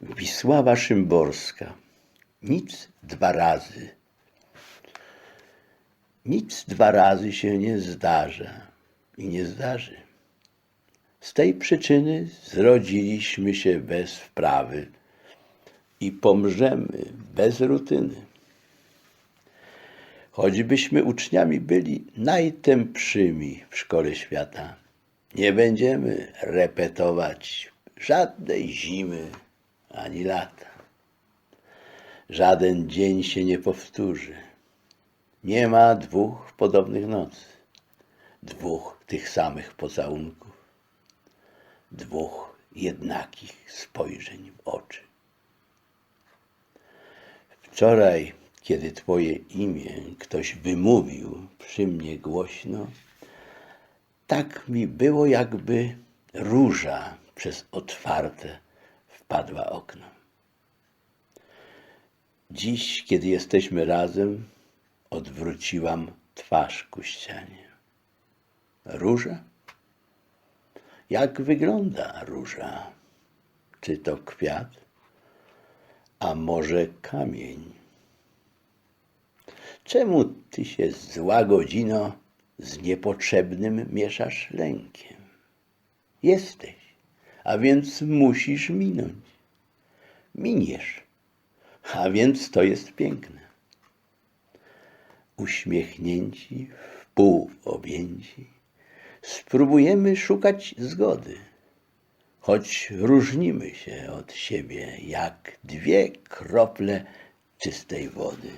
Wisława Szymborska. Nic dwa razy. Nic dwa razy się nie zdarza i nie zdarzy. Z tej przyczyny zrodziliśmy się bez wprawy i pomrzemy bez rutyny. Choćbyśmy uczniami byli najtępszymi w szkole świata, nie będziemy repetować żadnej zimy ani lata. Żaden dzień się nie powtórzy. Nie ma dwóch podobnych nocy, dwóch tych samych pocałunków, dwóch jednakich spojrzeń w oczy. Wczoraj, kiedy Twoje imię ktoś wymówił przy mnie głośno, tak mi było, jakby róża przez otwarte wpadła okno. Dziś, kiedy jesteśmy razem, odwróciłam twarz ku ścianie. Róża? Jak wygląda róża? Czy to kwiat? A może kamień? Czemu ty się, zła godzino, z niepotrzebnym mieszasz lękiem? Jesteś, a więc musisz minąć. Miniesz, a więc to jest piękne. Uśmiechnięci, wpół objęci, spróbujemy szukać zgody, choć różnimy się od siebie jak dwie krople czystej wody.